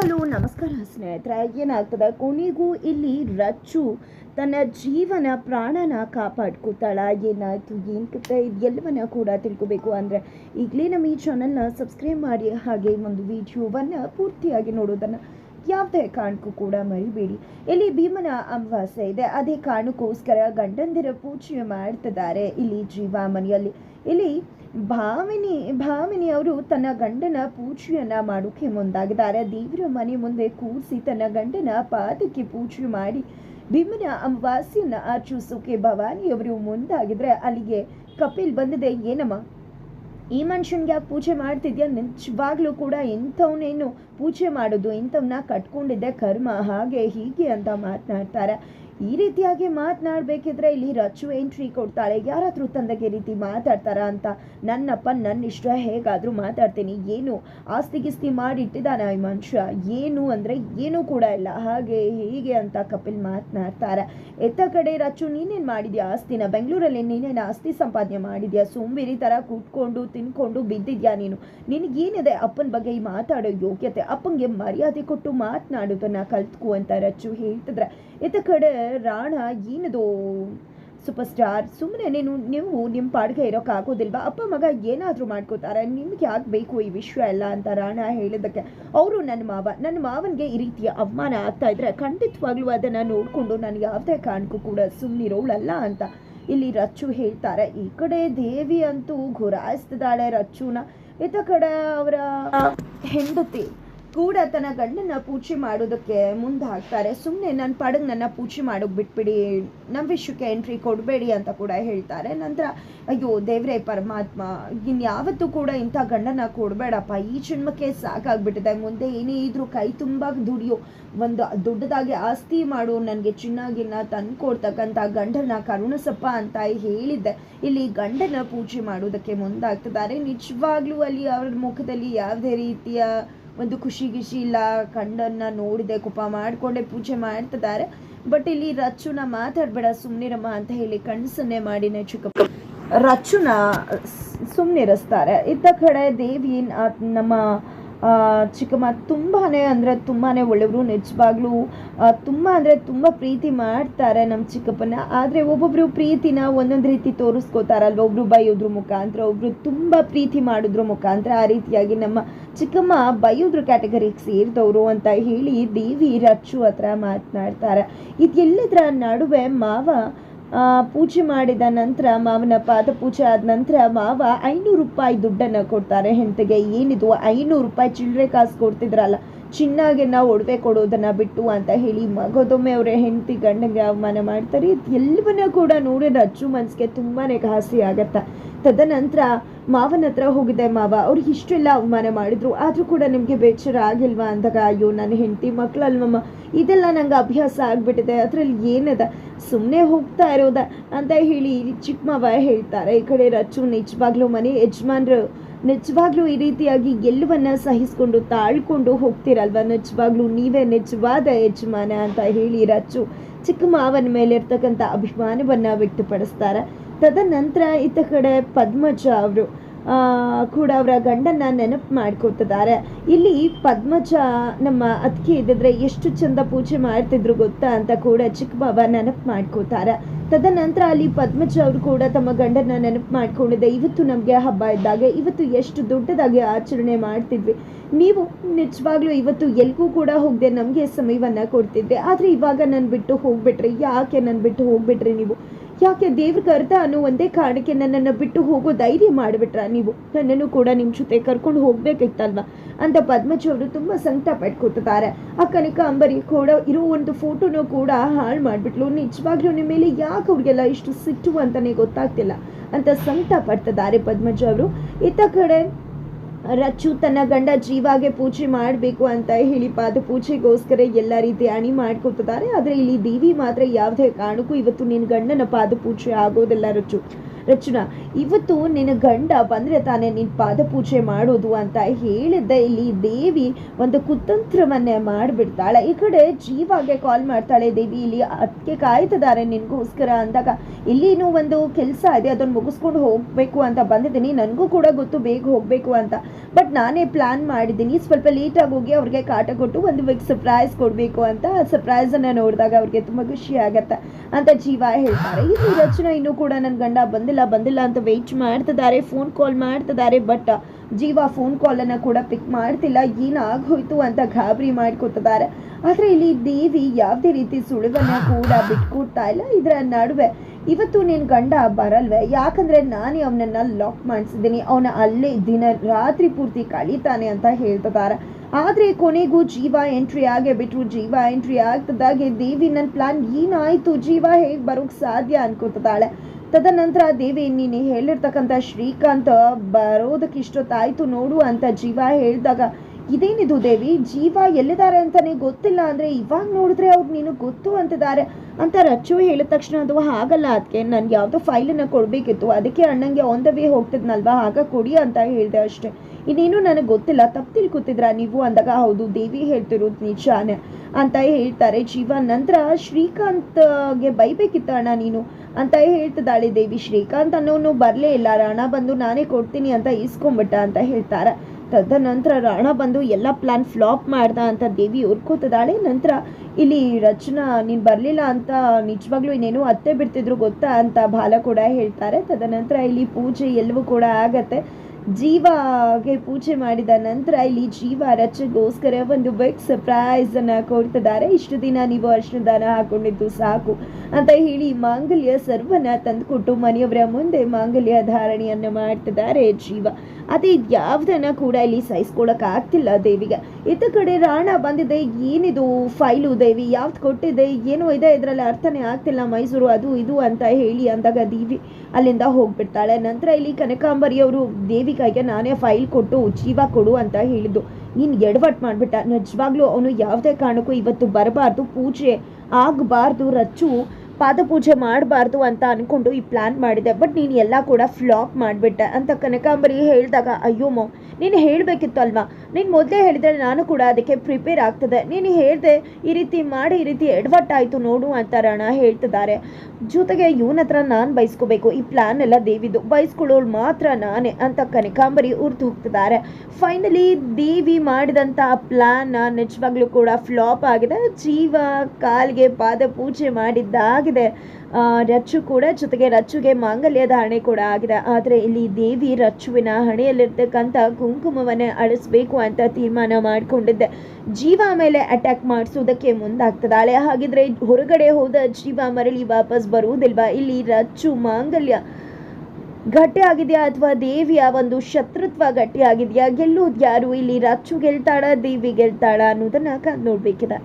Hello, ನಮಸ್ಕಾರ ಸ್ನೇಹಿತರೆ. ಏನಾಗ್ತದೆ? ಕೊನೆಗೂ ಇಲ್ಲಿ ರಚ್ಚು ತನ್ನ ಜೀವನ ಪ್ರಾಣನ ಕಾಪಾಡ್ಕೋತಾಳ. ಏನಾಯ್ತು ಏನು ಕತೆ? ಇದೆಲ್ಲವನ್ನ ಕೂಡ ತಿಳ್ಕೊಬೇಕು ಅಂದರೆ ಈಗಲೇ ನಮ್ಮ ಈ ಚಾನಲ್ನ ಸಬ್ಸ್ಕ್ರೈಬ್ ಮಾಡಿ, ಹಾಗೆ ಒಂದು ವಿಡಿಯೋವನ್ನು ಪೂರ್ತಿಯಾಗಿ ನೋಡೋದನ್ನು ಯಾವುದೇ ಕಾರಣಕ್ಕೂ ಕೂಡ ಮರಿಬೇಡಿ. ಇಲ್ಲಿ ಭೀಮನ ಅಮಾವಾಸ್ಯ ಇದೆ. ಅದೇ ಕಾರಣಕ್ಕೋಸ್ಕರ ಗಂಡಂದಿರ ಪೂಜೆ ಮಾಡ್ತಿದ್ದಾರೆ. ಇಲ್ಲಿ ಜೀವ ಮನೆಯಲ್ಲಿ ಇಲ್ಲಿ ಭಾಮಿನಿ ಭಾವಿನಿ ಅವರು ತನ್ನ ಗಂಡನ ಪೂಜೆಯನ್ನ ಮಾಡೋಕೆ ಮುಂದಾಗಿದ್ದಾರೆ. ದೇವರ ಮನೆ ಮುಂದೆ ಕೂರಿಸಿ ತನ್ನ ಗಂಡನ ಪಾದಕ್ಕೆ ಪೂಜೆ ಮಾಡಿ ಭೀಮನ ಅಮಾವಾಸ್ಯನ್ನ ಆಚರಿಸೋಕೆ ಭವಾನಿಯವರು ಮುಂದಾಗಿದ್ರೆ ಅಲ್ಲಿಗೆ ಕಪಿಲ್ ಬಂದಿದೆ. ಏನಮ್ಮ, ಈ ಮನುಷ್ಯನ್ಗೆ ಯಾಕೆ ಪೂಜೆ ಮಾಡ್ತಿದ್ಯಾ? ನಿಜವಾಗ್ಲೂ ಕೂಡ ಇಂಥವನೇನು ಪೂಜೆ ಮಾಡೋದು ಇಂಥವನ್ನ ಕಟ್ಕೊಂಡಿದ್ದೆ ಕರ್ಮ, ಹಾಗೆ ಹೀಗೆ ಅಂತ ಮಾತನಾಡ್ತಾರೆ. ಈ ರೀತಿಯಾಗಿ ಮಾತನಾಡಬೇಕಿದ್ರೆ ಇಲ್ಲಿ ರಚು ಎಂಟ್ರಿ ಕೊಡ್ತಾಳೆ. ಯಾರಾದ್ರೂ ಹತ್ರ ಈ ರೀತಿ ಮಾತಾಡ್ತಾರ ಅಂತ ನನ್ನಪ್ಪ ನನ್ನ ಇಷ್ಟ, ಹೇಗಾದ್ರೂ ಮಾತಾಡ್ತೀನಿ. ಏನು ಆಸ್ತಿ ಗಿಸ್ತಿ ಮಾಡಿಟ್ಟಿದ್ದಾನೆ ಈ ಮನುಷ್ಯ? ಏನು ಅಂದ್ರೆ ಏನೂ ಕೂಡ ಇಲ್ಲ. ಹಾಗೆ ಹೀಗೆ ಅಂತ ಕಪಿಲ್ ಮಾತನಾಡ್ತಾರೆ. ಎತ್ತ ಕಡೆ ರಚ್ಚು ನೀನೇನ್ ಮಾಡಿದ್ಯಾ ಆಸ್ತಿನ? ಬೆಂಗಳೂರಲ್ಲಿ ನೀನೇನು ಆಸ್ತಿ ಸಂಪಾದನೆ ಮಾಡಿದ್ಯಾ? ಸೋಂಬೇರಿ ತರ ಕೂತ್ಕೊಂಡು, ತಿನ್ಕೊಂಡು ಬಿದ್ದಿದ್ಯಾ ನೀನು? ನಿನಗೇನಿದೆ ಅಪ್ಪನ ಬಗ್ಗೆ ಈ ಮಾತಾಡೋ ಯೋಗ್ಯತೆ? ಅಪ್ಪಂಗೆ ಮರ್ಯಾದೆ ಕೊಟ್ಟು ಮಾತನಾಡೋದನ್ನ ಕಲ್ತ್ಕೋ ಅಂತ ರಚ್ಚು ಹೇಳ್ತಿದ್ರೆ. ಇತ್ತ ಕಡೆ ರಾಣ ಏನದು? ಸೂಪರ್ ಸ್ಟಾರ್ ಸುಮ್ಮನೆ ನೀನು ನೀವು ನಿಮ್ಮ ಪಾಡ್ಗೆ ಇರೋಕ್ಕಾಗೋದಿಲ್ವಾ ಅಪ್ಪ ಮಗ ಏನಾದರೂ ಮಾಡ್ಕೋತಾರೆ. ನಿಮ್ಗೆ ಯಾಕೆ ಬೇಕು ಈ ವಿಶ್ವ ಎಲ್ಲ ಅಂತ ರಾಣ ಹೇಳಿದ್ದಕ್ಕೆ. ಅವರು ನನ್ನ ಮಾವ. ನನ್ನ ಮಾವನಿಗೆ ಈ ರೀತಿಯ ಅವಮಾನ ಆಗ್ತಾ ಇದ್ರೆ ಖಂಡಿತವಾಗ್ಲೂ ಅದನ್ನು ನೋಡಿಕೊಂಡು ನಾನು ಯಾವುದೇ ಕಾರಣಕ್ಕೂ ಕೂಡ ಸುಮ್ಮನಿರೋಳಲ್ಲ ಅಂತ ಇಲ್ಲಿ ರಚ್ಚು ಹೇಳ್ತಾರೆ. ಈ ಕಡೆ ದೇವಿ ಅಂತೂ ಘುರಾಯಿಸ್ತಿದ್ದಾಳೆ ರಚ್ಚುನ. ಇತ್ತ ಕಡೆ ಅವರ ಹೆಂಡತಿ ಕೂಡ ತನ್ನ ಗಂಡನ ಪೂಜೆ ಮಾಡೋದಕ್ಕೆ ಮುಂದೆ ಹಾಕ್ತಾರೆ ಸುಮ್ಮನೆ ನನ್ನ ಪಾಡಿಗೆ ನನ್ನ ಪೂಜೆ ಮಾಡೋಕೆ ಬಿಟ್ಬಿಡಿ ನಮ್ಮ ವಿಷಯಕ್ಕೆ ಎಂಟ್ರಿ ಕೊಡಬೇಡಿ ಅಂತ ಕೂಡ ಹೇಳ್ತಾರೆ. ನಂತರ, ಅಯ್ಯೋ, ದೇವ್ರೇ, ಪರಮಾತ್ಮ, ಇನ್ಯಾವತ್ತೂ ಕೂಡ ಇಂಥ ಗಂಡನ ಕೊಡಬೇಡಪ್ಪ. ಈ ಜನ್ಮಕ್ಕೆ ಸಾಕಾಗ್ಬಿಟ್ಟಿದೆ. ಮುಂದೆ ಏನೇ ಇದ್ರೂ ಕೈ ತುಂಬ ದುಡಿಯೋ, ಒಂದು ದೊಡ್ಡದಾಗಿ ಆಸ್ತಿ ಮಾಡು, ನನಗೆ ಚಿನ್ನಾಗಿನ್ನ ತಂದು ಕೊಡ್ತಕ್ಕಂಥ ಗಂಡನ ಕರುಣಿಸಪ್ಪ ಅಂತ ಹೇಳಿದ್ದೆ. ಇಲ್ಲಿ ಗಂಡನ ಪೂಜೆ ಮಾಡೋದಕ್ಕೆ ಮುಂದಾಗ್ತಿದ್ದಾರೆ. ನಿಜವಾಗ್ಲೂ ಅಲ್ಲಿ ಅವ್ರ ಮುಖದಲ್ಲಿ ಯಾವುದೇ ರೀತಿಯ ಒಂದು ಖುಷಿ ಗಿಷಿ ಇಲ್ಲ ಕಂಡನ್ನ ನೋಡಿದೆ, ಕುಪ ಮಾಡಿಕೊಂಡೆ, ಪೂಜೆ ಮಾಡ್ತಿದ್ದಾರೆ. ಬಟ್ ಇಲ್ಲಿ ರಚುನ ಮಾತಾಡ್ಬೇಡ, ಸುಮ್ನಿರಮ್ಮ ಅಂತ ಹೇಳಿ ಕಣ್ಸನ್ನೆ ಮಾಡಿ ಚಿಕ್ಕ ರಚ್ಚುನ ಸುಮ್ಮನಿರಿಸ್ತಾರೆ ಇದ್ದ ಕಡೆ ದೇವಿ ನಮ್ಮ ಚಿಕ್ಕಮ್ಮ ತುಂಬಾ ಅಂದರೆ ತುಂಬಾ ಒಳ್ಳೆಯವರು, ನಿಜವಾಗ್ಲೂ ತುಂಬ ಅಂದರೆ ತುಂಬ ಪ್ರೀತಿ ಮಾಡ್ತಾರೆ ನಮ್ಮ ಚಿಕ್ಕಪ್ಪನ. ಆದರೆ ಒಬ್ಬೊಬ್ಬರು ಪ್ರೀತಿನ ಒಂದೊಂದು ರೀತಿ ತೋರಿಸ್ಕೋತಾರಲ್ವ? ಒಬ್ರು ಬೈಯೋದ್ರ ಮುಖಾಂತರ, ಒಬ್ರು ತುಂಬ ಪ್ರೀತಿ ಮಾಡಿದ್ರ ಮುಖಾಂತರ ಆ ರೀತಿಯಾಗಿ ನಮ್ಮ ಚಿಕ್ಕಮ್ಮ ಬಯೋದ್ರ ಕ್ಯಾಟಗರಿಗೆ ಸೇರಿದವರು ಅಂತ ಹೇಳಿ ದೇವಿ ರಚ್ಚು ಹತ್ರ ಮಾತನಾಡ್ತಾರೆ. ಇದೆಲ್ಲದರ ನಡುವೆ ಮಾವ ಪೂಜೆ ಮಾಡಿದ ನಂತರ ಮಾವನ ಪಾದ ಪೂಜೆ ಆದ ನಂತರ ಮಾವ ಐನೂರು ರೂಪಾಯಿ ದುಡ್ಡನ್ನು ಕೊಡ್ತಾರೆ. ಹೆಂಡತಿಗೆ ಏನಿದು ಐನೂರು ರೂಪಾಯಿ ಚಿಲ್ಲರೆ ಕಾಸು ಕೊಡ್ತಿದ್ರಲ್ಲ ಚಿನ್ನಾಗೆ ನಾವು ಒಡವೆ ಕೊಡೋದನ್ನ ಬಿಟ್ಟು ಅಂತ ಹೇಳಿ ಮಗದೊಮ್ಮೆ ಅವರ ಹೆಂಡತಿ ಗಂಡಗೆ ಅವಮಾನ ಮಾಡ್ತಾರೆ. ಎಲ್ಲವನ್ನ ಕೂಡ ನೋಡಿದ್ರೆ ಅಜ್ಜು ಮನಸ್ಸಿಗೆ ತುಂಬಾ ಘಾಸಿ ಆಗತ್ತೆ. ತದನಂತರ ಮಾವನ ಹತ್ರ ಹೋಗಿದೆ ಮಾವ ಅವ್ರಿಗೆ ಇಷ್ಟೆಲ್ಲ ಅವಮಾನ ಮಾಡಿದ್ರು, ಆದರೂ ಕೂಡ ನಿಮಗೆ ಬೇಚರ ಆಗಿಲ್ವಾ ಅಂದಾಗ, ಅಯ್ಯೋ, ನನ್ನ ಹೆಂಡತಿ ಮಕ್ಕಳಲ್ವಮ್ಮ ಇದೆಲ್ಲ ನಂಗೆ ಅಭ್ಯಾಸ ಆಗ್ಬಿಟ್ಟಿದೆ, ಅದರಲ್ಲಿ ಏನದ ಸುಮ್ಮನೆ ಹೋಗ್ತಾ ಇರೋದ ಅಂತ ಹೇಳಿ ಚಿಕ್ಕ ಮಾವ ಹೇಳ್ತಾರೆ. ಈ ಕಡೆ ರಚ್ಚು ನಿಜವಾಗ್ಲೂ ಮನೆ ಯಜಮಾನ್ರು ನಿಜವಾಗ್ಲೂ ಈ ರೀತಿಯಾಗಿ ಎಲ್ಲವನ್ನ ಸಹಿಸ್ಕೊಂಡು ತಾಳ್ಕೊಂಡು ಹೋಗ್ತಿರಲ್ವ? ನಿಜವಾಗ್ಲೂ ನೀವೇ ನಿಜವಾದ ಯಜಮಾನ ಅಂತ ಹೇಳಿ ರಚ್ಚು ಚಿಕ್ಕ ಮಾವನ ಮೇಲೆ ಇರ್ತಕ್ಕಂಥ ಅಭಿಮಾನವನ್ನ ವ್ಯಕ್ತಪಡಿಸ್ತಾರೆ. ತದನಂತರ ಇತ್ತ ಕಡೆ ಪದ್ಮಜ ಅವರು ಕೂಡ ಅವರ ಗಂಡನ್ನ ನೆನಪು ಮಾಡ್ಕೊತಿದ್ದಾರೆ. ಇಲ್ಲಿ ಪದ್ಮಜ ನಮ್ಮ ಅತ್ತಿಗೆ ಇದ್ದಿದ್ರೆ ಎಷ್ಟು ಚಂದ ಪೂಜೆ ಮಾಡ್ತಿದ್ರು ಗೊತ್ತಾ ಅಂತ ಕೂಡ ಚಿಕ್ಕ ಬಾಬಾ ನೆನಪು ಮಾಡ್ಕೋತಾರೆ. ತದನಂತರ ಅಲ್ಲಿ ಪದ್ಮಜ ಅವರು ಕೂಡ ತಮ್ಮ ಗಂಡನ ನೆನಪು ಮಾಡ್ಕೊಂಡಿದ್ದೆ. ಇವತ್ತು ನಮಗೆ ಹಬ್ಬ ಇದ್ದಾಗ, ಇವತ್ತು ಎಷ್ಟು ದೊಡ್ಡದಾಗಿ ಆಚರಣೆ ಮಾಡ್ತಿದ್ವಿ. ನೀವು ನಿಜವಾಗ್ಲೂ ಇವತ್ತು ಎಲ್ಗೂ ಕೂಡ ಹೋಗದೆ ನಮಗೆ ಸಮಯವನ್ನು ಕೊಡ್ತಿದ್ದೆ ಆದರೆ ಇವಾಗ ನಾನು ಬಿಟ್ಟು ಹೋಗ್ಬಿಟ್ರಿ, ಯಾಕೆ ನಾನು ಬಿಟ್ಟು ಹೋಗ್ಬಿಟ್ರಿ ನೀವು? ಯಾಕೆ ದೇವ್ರ ಕರ್ತ ಅನ್ನೋ ಒಂದೇ ಕಾರಣಕ್ಕೆ ನನ್ನನ್ನು ಬಿಟ್ಟು ಹೋಗೋ ಧೈರ್ಯ ಮಾಡಿಬಿಟ್ರ ನೀವು? ನನ್ನನ್ನು ಕೂಡ ನಿಮ್ಮ ಜೊತೆ ಕರ್ಕೊಂಡು ಹೋಗ್ಬೇಕಿತ್ತಲ್ವಾ ಅಂತ ಪದ್ಮಜ್ ಅವರು ತುಂಬ ಸಂಕಟ ಪಡ್ಕೊತಿದ್ದಾರೆ ಆ ಕನಕ ಅಂಬರಿ ಕೂಡ ಇರೋ ಒಂದು ಫೋಟೋನೂ ಕೂಡ ಹಾಳು ಮಾಡಿಬಿಟ್ಲು. ನಿಜವಾಗ್ಲೂ ನಿಮ್ಮ ಮೇಲೆ ಯಾಕೆ ಅವ್ರಿಗೆಲ್ಲ ಇಷ್ಟು ಸಿಟ್ಟು ಅಂತಾನೆ ಗೊತ್ತಾಗ್ತಿಲ್ಲ ಅಂತ ಸಂಕಟ ಪಡ್ತಿದ್ದಾರೆ ಪದ್ಮಜ್ ಅವರು. ಇತ್ತ ಕಡೆ ರಚ್ಚು ತನ್ನ ಗಂಡ ಜೀವಾಗೆ ಪೂಜೆ ಮಾಡಬೇಕು ಅಂತ ಹೇಳಿ ಪಾದ ಪೂಜೆಗೋಸ್ಕರ ಎಲ್ಲ ರೀತಿ ಅಣಿ ಮಾಡ್ಕೊತಿದ್ದಾರೆ ಆದರೆ ಇಲ್ಲಿ ದೇವಿ ಮಾತ್ರ ಯಾವುದೇ ಕಾರಣಕ್ಕೂ ಇವತ್ತು ನಿನ್ನ ಗಂಡನ ಪಾದ ಪೂಜೆ ಆಗೋದಿಲ್ಲ ರಚ್ಚು ರಚನಾ ಇವತ್ತು ನಿನ್ನ ಗಂಡ ಬಂದರೆ ತಾನೇ ನಿನ್ನ ಪಾದಪೂಜೆ ಮಾಡೋದು ಅಂತ ಹೇಳಿದ್ದೆ. ಇಲ್ಲಿ ದೇವಿ ಒಂದು ಕುತಂತ್ರವನ್ನೇ ಮಾಡಿಬಿಡ್ತಾಳೆ. ಈ ಕಡೆ ಜೀವಾಗೆ ಕಾಲ್ ಮಾಡ್ತಾಳೆ. ದೇವಿ, ಇಲ್ಲಿ ಅದಕ್ಕೆ ಕಾಯ್ತಿದ್ದಾರೆ ನಿನಗೋಸ್ಕರ ಅಂದಾಗ ಇಲ್ಲಿನೂ ಒಂದು ಕೆಲಸ ಇದೆ. ಅದನ್ನು ಮುಗಿಸ್ಕೊಂಡು ಹೋಗಬೇಕು ಅಂತ ಬಂದಿದ್ದೀನಿ. ನನಗೂ ಕೂಡ ಗೊತ್ತು. ಬೇಗ ಹೋಗಬೇಕು ಅಂತ. ಬಟ್ ನಾನೇ ಪ್ಲಾನ್ ಮಾಡಿದ್ದೀನಿ. ಸ್ವಲ್ಪ ಲೇಟಾಗಿ ಹೋಗಿ ಅವ್ರಿಗೆ ಕಾಟ ಕೊಟ್ಟು ಒಂದು ಬಿಗ್ ಸರ್ಪ್ರೈಸ್ ಕೊಡಬೇಕು ಅಂತ. ಆ ಸರ್ಪ್ರೈಸನ್ನು ನೋಡಿದಾಗ ಅವ್ರಿಗೆ ತುಂಬ ಖುಷಿ ಆಗತ್ತೆ. ಅಂತ ಜೀವ ಹೇಳ್ತಾರೆ. ಇದು ರಚನಾ ಇನ್ನೂ ಕೂಡ ನನ್ನ ಗಂಡ ಬಂದಿಲ್ಲ. ಬಂದಿಲ್ಲ ಅಂತ ವೆಯ್ಟ್ ಮಾಡ್ತಿದ್ದಾರೆ ಫೋನ್ ಕಾಲ್ ಮಾಡ್ತಿದ್ದಾರೆ ಬಟ್ ಜೀವ ಫೋನ್ ಕಾಲನ್ನು ಕೂಡ ಪಿಕ್ ಮಾಡ್ತಿಲ್ಲ. ಏನಾಗೋಯ್ತು ಅಂತ ಗಾಬರಿ ಮಾಡ್ಕೊತಿದ್ದಾರೆ. ಆದರೆ ಇಲ್ಲಿ ದೇವಿ ಯಾವುದೇ ರೀತಿ ಸುಳಿವನ್ನ ಕೂಡ ಬಿಟ್ಕೊಡ್ತಾ ಇಲ್ಲ. ಇದರ ನಡುವೆ ಇವತ್ತು ನಿನ್ನ ಗಂಡ ಬರಲ್ವೇ? ಯಾಕಂದ್ರೆ ನಾನೇ ಅವನನ್ನ ಲಾಕ್ ಮಾಡಿಸಿದ್ದೀನಿ. ಅವನ ಅಲ್ಲೇ ದಿನ ರಾತ್ರಿ ಪೂರ್ತಿ ಕಳೀತಾನೆ ಅಂತ ಹೇಳ್ತಿದ್ದಾರೆ. ಆದರೆ ಕೊನೆಗೂ ಜೀವ ಎಂಟ್ರಿ ಆಗೇ ಬಿಟ್ರು ಜೀವ ಎಂಟ್ರಿ ಆಗ್ತದಾಗೆ ದೇವಿ ನನ್ನ ಪ್ಲಾನ್ ಏನಾಯ್ತು? ಜೀವ ಹೇಗೆ ಬರೋಕ್ಕೆ ಸಾಧ್ಯ ಅನ್ಕೋತಿದ್ದಾಳೆ. ತದನಂತರ ದೇವಿ ನೀನು ಹೇಳಿರ್ತಕ್ಕಂಥ ಶ್ರೀಕಾಂತ್ ಬರೋದಕ್ಕೆ ಇಷ್ಟೊತ್ತಾಯ್ತು ನೋಡು ಅಂತ ಜೀವ ಹೇಳಿದಾಗ ಇದೇನಿದು ದೇವಿ? ಜೀವ ಎಲ್ಲಿದ್ದಾರೆ ಅಂತಾನೆ ಗೊತ್ತಿಲ್ಲ. ಅಂದ್ರೆ ಇವಾಗ ನೋಡಿದ್ರೆ ಅವ್ರು ನೀನು ಗೊತ್ತು ಅಂತಿದ್ದಾರೆ ಅಂತ ರಚ್ಚು ಹೇಳಿದ ತಕ್ಷಣ ಅದು ಹಾಗಲ್ಲ. ಅದಕ್ಕೆ ನನ್ಗೆ ಯಾವುದೋ ಫೈಲನ್ನು ಕೊಡಬೇಕಿತ್ತು. ಅದಕ್ಕೆ ಅಣ್ಣಂಗೆ ಆನ್ ವೇ ಹೋಗ್ತಿದ್ನಲ್ವಾ? ಆಗ ಕೊಡಿ ಅಂತ ಹೇಳಿದೆ ಅಷ್ಟೇ. ಇನ್ನೇನು ನನಗೆ ಗೊತ್ತಿಲ್ಲ. ತಪ್ಪು ತಿಳ್ಕೊತಿದ್ರ ನೀವು? ಅಂದಾಗ, ಹೌದು, ದೇವಿ ಹೇಳ್ತಿರೋದು ನಿಜಾನೆ ಅಂತ ಹೇಳ್ತಾರೆ. ಜೀವ, ನಂತರ ಶ್ರೀಕಾಂತ್ಗೆ ಬೈಬೇಕಿತ್ತ ಅಣ್ಣ ನೀನು? ಅಂತ ಹೇಳ್ತಿದ್ದಾಳೆ ದೇವಿ. ಶ್ರೀಕಾಂತ್ ಅನ್ನೋನು ಬರಲೇ ಇಲ್ಲ. ಅಣ್ಣ ಬಂದು ನಾನೇ ಕೊಡ್ತೀನಿ ಅಂತ ಇಸ್ಕೊಂಬಿಟ್ಟ ಅಂತ ಹೇಳ್ತಾರೆ. ತದನಂತರ ರಾಣ ಬಂದು ಎಲ್ಲ ಪ್ಲಾನ್ ಫ್ಲಾಪ್ ಮಾಡ್ದ ಅಂತ ದೇವಿ ಹುರ್ಕೋತದಾಳೆ ನಂತರ ಇಲ್ಲಿ ರಚನಾ, ನೀನು ಬರಲಿಲ್ಲ ಅಂತ ನಿಜವಾಗ್ಲೂ ಇನ್ನೇನು ಅತ್ತೆ ಬಿಡ್ತಿದ್ರು ಗೊತ್ತಾ ಅಂತ ಬಾಲ ಕೂಡ ಹೇಳ್ತಾರೆ. ತದನಂತರ ಇಲ್ಲಿ ಪೂಜೆ ಎಲ್ಲವೂ ಕೂಡ ಆಗತ್ತೆ. ಜೀವಾಗೆ ಪೂಜೆ ಮಾಡಿದ ನಂತರ ಇಲ್ಲಿ ಜೀವ ರಚೆಗೋಸ್ಕರ ಒಂದು ಬಿಗ್ ಸರ್ಪ್ರೈಸ್ ಅನ್ನ ಕೊಡ್ತಿದ್ದಾರೆ. ಇಷ್ಟು ದಿನ ನೀವು ಅರ್ಶನ ದಾನ ಹಾಕೊಂಡಿದ್ದು ಸಾಕು ಅಂತ ಹೇಳಿ ಮಾಂಗಲ್ಯ ಸರ್ವನ ತಂದುಕೊಟ್ಟು ಮನೆಯವರ ಮುಂದೆ ಮಾಂಗಲ್ಯ ಧಾರಣೆಯನ್ನ ಮಾಡ್ತಿದ್ದಾರೆ ಜೀವ. ಅದೇ ಯಾವ್ದನ್ನ ಕೂಡ ಇಲ್ಲಿ ಸಹಿಸ್ಕೊಳಕ್ ಆಗ್ತಿಲ್ಲ ದೇವಿಗೆ. ಇತ್ತ ಕಡೆ ರಾಣ ಬಂದಿದೆ, ಏನಿದು ಫೈಲು ದೇವಿ, ಯಾವ್ದು ಕೊಟ್ಟಿದೆ, ಏನು ಇದೆ, ಇದರಲ್ಲಿ ಅರ್ಥನೇ ಆಗ್ತಿಲ್ಲ ಮೈಸೂರು ಅದು ಇದು ಅಂತ ಹೇಳಿ ಅಂದಾಗ ದೇವಿ ಅಲ್ಲಿಂದ ಹೋಗ್ಬಿಡ್ತಾಳೆ. ನಂತರ ಇಲ್ಲಿ ಕನಕಾಂಬರಿಯವರು ದೇವಿ ಕೈಗೆ ನಾನೇ ಫೈಲ್ ಕೊಟ್ಟು, ಜೀವ ಕೊಡು ಅಂತ ಹೇಳಿದ್ದು. ನೀನು ಎಡವಟ್ ಮಾಡಿಬಿಟ್ಟ. ನಿಜವಾಗ್ಲೂ ಅವನು ಯಾವುದೇ ಕಾರಣಕ್ಕೂ ಇವತ್ತು ಬರಬಾರ್ದು, ಪೂಜೆ ಆಗಬಾರ್ದು ರಚ್ಚು ಪಾದಪೂಜೆ ಮಾಡಬಾರ್ದು ಅಂತ ಅಂದ್ಕೊಂಡು ಈ ಪ್ಲ್ಯಾನ್ ಮಾಡಿದೆ. ಬಟ್ ನೀನು ಎಲ್ಲ ಕೂಡ ಫ್ಲಾಪ್ ಮಾಡಿಬಿಟ್ಟೆ. ಅಂತ ಕನಕಾಂಬರಿ ಹೇಳಿದಾಗ, ಅಯ್ಯೋ ಮೋ, ನೀನು ಹೇಳಬೇಕಿತ್ತು ಅಲ್ವಾ? ನೀನು ಮೊದಲೇ ಹೇಳಿದ್ರೆ ನಾನು ಕೂಡ ಅದಕ್ಕೆ ಪ್ರಿಪೇರ್ ಆಗ್ತದೆ. ನೀನು ಹೇಳಿದೆ ಈ ರೀತಿ ಮಾಡಿ, ಈ ರೀತಿ ಎಡವಟ್ಟಾಯಿತು ನೋಡು ಅಂತ ರಾಣ ಹೇಳ್ತಿದ್ದಾರೆ. ಜೊತೆಗೆ ಇವನ ಹತ್ರ ನಾನು ಬಯಸ್ಕೋಬೇಕು ಈ ಪ್ಲ್ಯಾನ್ ಎಲ್ಲ ದೇವಿದು. ಬಯಸ್ಕೊಳ್ಳೋಳು ಮಾತ್ರ ನಾನೇ ಅಂತ ಕನಕಾಂಬರಿ ಉರ್ದು ಹೋಗ್ತಿದ್ದಾರೆ. ಫೈನಲಿ ದೇವಿ ಮಾಡಿದಂಥ ಪ್ಲಾನ್ ನಿಜವಾಗ್ಲೂ ಕೂಡ ಫ್ಲಾಪ್ ಆಗಿದೆ. ಜೀವ ಕಾಲ್ಗೆ ಪಾದ ಪೂಜೆ ಮಾಡಿದ್ದಾಗಿದೆ ಆ, ರಚ್ಚು ಕೂಡ ಜೊತೆಗೆ ರಚ್ಚುಗೆ ಮಾಂಗಲ್ಯದ ಹಣೆ ಕೂಡ ಆಗಿದೆ. ಆದರೆ ಇಲ್ಲಿ ದೇವಿ ರಚ್ಚುವಿನ ಹಣೆಯಲ್ಲಿರ್ತಕ್ಕಂಥ ಕುಂಕುಮವನ್ನೇ ಅಳಿಸ್ಬೇಕು ಅಂತ ತೀರ್ಮಾನ ಮಾಡಿಕೊಂಡಿದ್ದೆ. ಜೀವ ಮೇಲೆ ಅಟ್ಯಾಕ್ ಮಾಡಿಸೋದಕ್ಕೆ ಮುಂದಾಗ್ತದಾಳೆ ಹಾಗಿದ್ರೆ ಹೊರಗಡೆ ಹೋದ ಜೀವ ಮರಳಿ ವಾಪಸ್ ಬರುವುದಿಲ್ವಾ? ಇಲ್ಲಿ ರಚ್ಚು ಮಾಂಗಲ್ಯ ಗಟ್ಟಿ ಆಗಿದೆಯಾ ಅಥವಾ ದೇವಿಯ ಒಂದು ಶತ್ರುತ್ವ ಗಟ್ಟಿ ಆಗಿದೆಯಾ? ಗೆಲ್ಲೋದು ಯಾರು? ಇಲ್ಲಿ ರಚ್ಚು ಗೆಲ್ತಾಳ ದೇವಿ ಗೆಲ್ತಾಳ ಅನ್ನೋದನ್ನ ನೋಡ್ಬೇಕಿದೆ.